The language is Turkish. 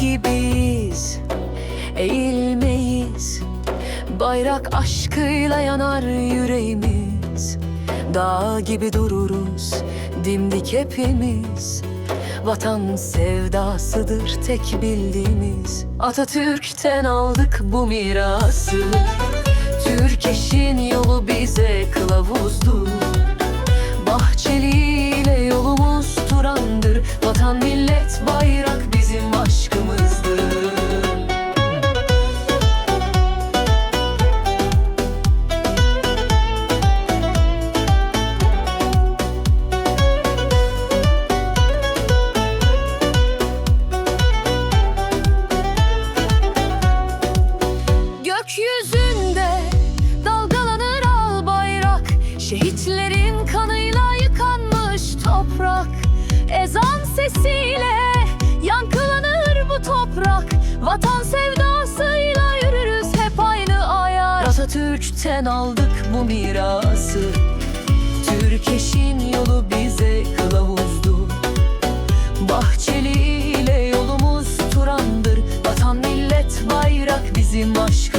gibiyiz Eğilmeyiz. Bayrak aşkıyla yanar yüreğimiz. Dağ gibi dururuz dimdik hepimiz. Vatan sevdasıdır tek bildiğimiz. Atatürk'ten aldık bu mirası. Türkeş'in yolu bize kılavuzdur Gökyüzünde dalgalanır al bayrak. Şehitlerin kanıyla yıkanmış toprak. Ezan sesiyle yankılanır bu toprak. Vatan sevdasıyla yürürüz hep aynı ayar. Atatürk'ten aldık bu mirası. Türkeş'in yolu bize kılavuzdu. Bahçeli ile yolumuz turandır. Vatan millet bayrak bizim aşkımız